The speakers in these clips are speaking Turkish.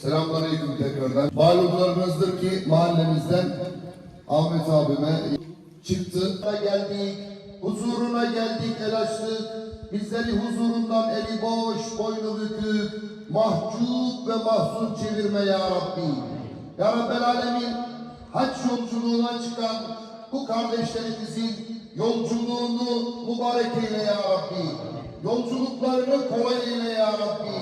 Selamünaleyküm tekrardan. Malumlarınızdır ki mahallemizden Ahmet abime çıktı. Geldik, huzuruna geldik, el açtık. Bizleri huzurundan eli boş, boynu bükük, mahcup ve mahzun çevirme ya Rabbi. Ya Rabbel Alemin, hac yolculuğuna çıkan bu kardeşlerimizin yolculuğunu mübarek eyle ya Rabbi. Yolculuklarını kolay eyle ya Rabbi.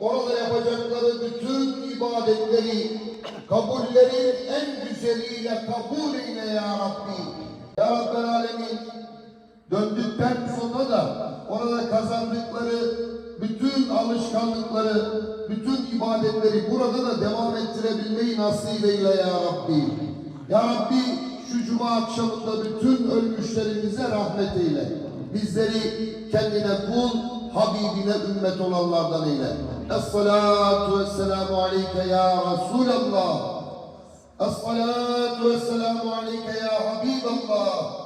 Orada yapacakları bütün ibadetleri kabullerin en güzeliyle kabul eyle ya Rabbi. Bütün alışkanlıkları, bütün ibadetleri burada da devam ettirebilmeyi nasip eyle ya Rabbi. Ya Rabbi şu cuma akşamında bütün ölmüşlerimize rahmet eyle. Bizleri kendine kul, Habibine ümmet olanlardan eyle. Es-salatu vesselamu aleyke ya Resulallah. Es-salatu vesselamu aleyke ya Habiballah.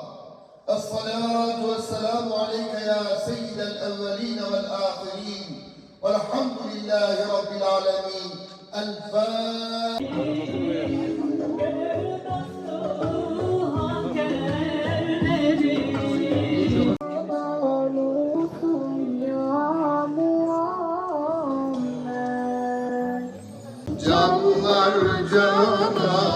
الأولين والآخرين والحمد لله رب العالمين. الفاتحة. Canlar